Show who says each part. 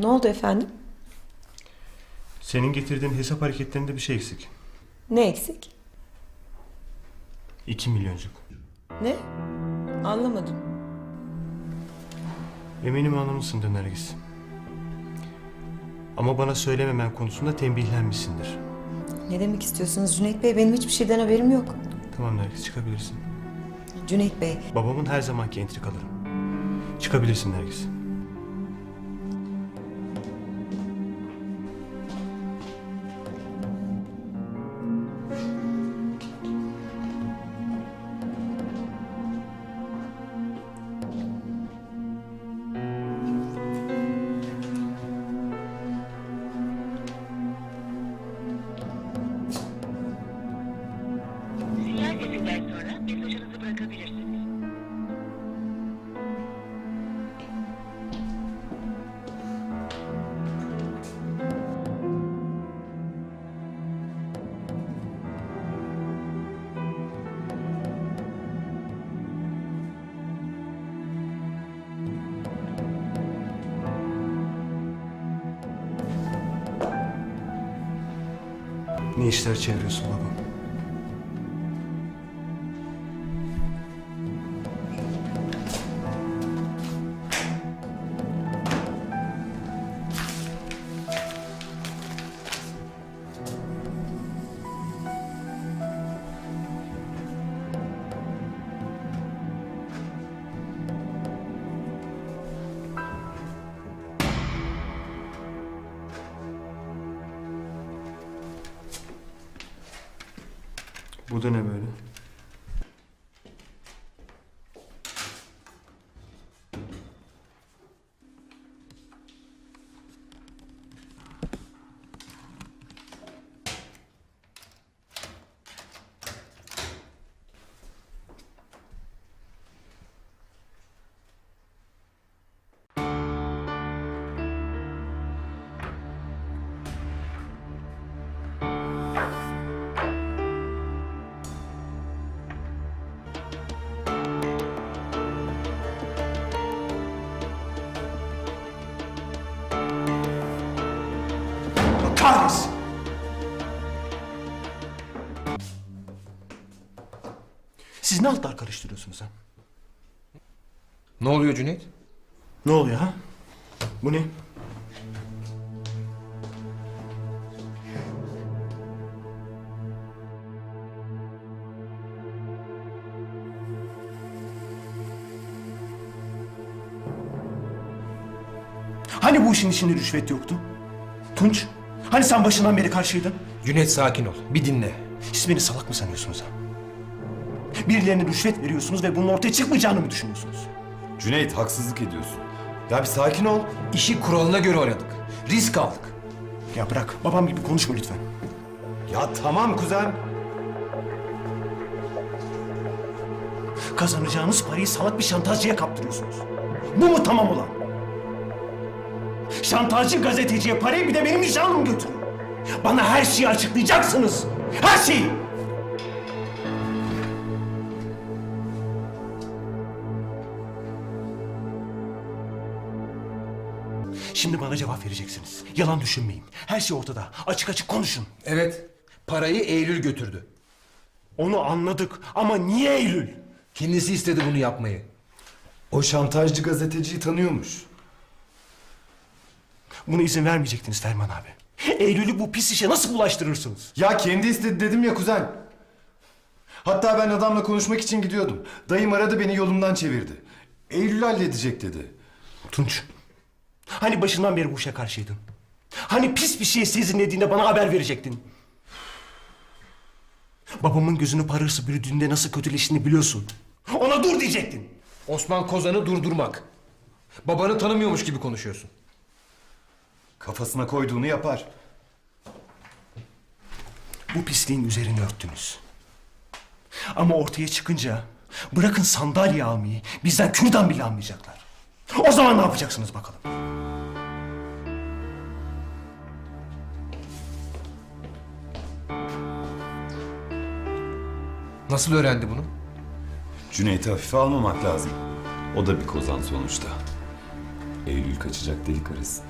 Speaker 1: Ne oldu efendim?
Speaker 2: Senin getirdiğin hesap hareketlerinde bir şey eksik.
Speaker 1: Ne eksik?
Speaker 2: 2 milyoncuk.
Speaker 1: Ne? Anlamadım.
Speaker 2: Eminim anlamışsındır Nergis. Ama bana söylememen konusunda tembihlenmişsindir.
Speaker 1: Ne demek istiyorsunuz Cüneyt Bey? Benim hiçbir şeyden haberim yok.
Speaker 2: Tamam Nergis çıkabilirsin.
Speaker 1: Cüneyt Bey,
Speaker 2: Babamın her zamanki entrikaları. Çıkabilirsin Nergis. Ne işler çeviriyorsun babam? Bu da ne böyle? Siz ne altlar karıştırıyorsunuz ha?
Speaker 3: Ne oluyor Cüneyt?
Speaker 2: Ne oluyor ha? Bu ne? Hani bu işin içinde rüşvet yoktu? Tunç, hani sen başından beri karşıydın?
Speaker 3: Cüneyt sakin ol. Bir dinle.
Speaker 2: Siz beni salak mı sanıyorsunuz ha? Birilerine rüşvet veriyorsunuz ve bunun ortaya çıkmayacağını mı düşünüyorsunuz?
Speaker 4: Cüneyt haksızlık ediyorsun. Ya bir sakin ol.
Speaker 3: İşi kuralına göre oynadık. Risk aldık.
Speaker 2: Ya bırak, babam gibi konuşma lütfen.
Speaker 4: Ya tamam kuzen.
Speaker 2: Kazanacağınız parayı salak bir şantajcıya kaptırıyorsunuz. Bu mu tamam olan? Şantajcı gazeteciye parayı bir de benim nişanlım götürüyor. Bana her şeyi açıklayacaksınız. Her şeyi. Şimdi bana cevap vereceksiniz. Yalan düşünmeyin. Her şey ortada. Açık açık konuşun.
Speaker 3: Evet. Parayı Eylül götürdü.
Speaker 2: Onu anladık ama niye Eylül?
Speaker 3: Kendisi istedi bunu yapmayı.
Speaker 4: O şantajcı gazeteciyi tanıyormuş.
Speaker 2: Buna izin vermeyecektiniz Ferman abi. Eylül'ü bu pis işe nasıl bulaştırırsınız?
Speaker 4: Ya kendi istedi dedim ya kuzen. Hatta ben adamla konuşmak için gidiyordum. Dayım aradı beni yolumdan çevirdi. Eylül halledecek dedi.
Speaker 2: Tunç. Hani başından beri bu işe karşıydın? Hani pis bir şey sezinlediğinde bana haber verecektin? Babamın gözünü parırsı bürüdüğünde nasıl kötüleştiğini biliyorsun. Ona dur diyecektin.
Speaker 3: Osman Kozan'ı durdurmak. Babanı tanımıyormuş gibi konuşuyorsun.
Speaker 4: Kafasına koyduğunu yapar.
Speaker 2: Bu pisliğin üzerini örttünüz. Ama ortaya çıkınca bırakın sandalye almayı bizden kürdan bile almayacaklar. O zaman ne yapacaksınız bakalım?
Speaker 3: Nasıl öğrendi bunu?
Speaker 4: Cüneyt'i hafife almamak lazım. O da bir kozan sonuçta. Eylül kaçacak delik arası.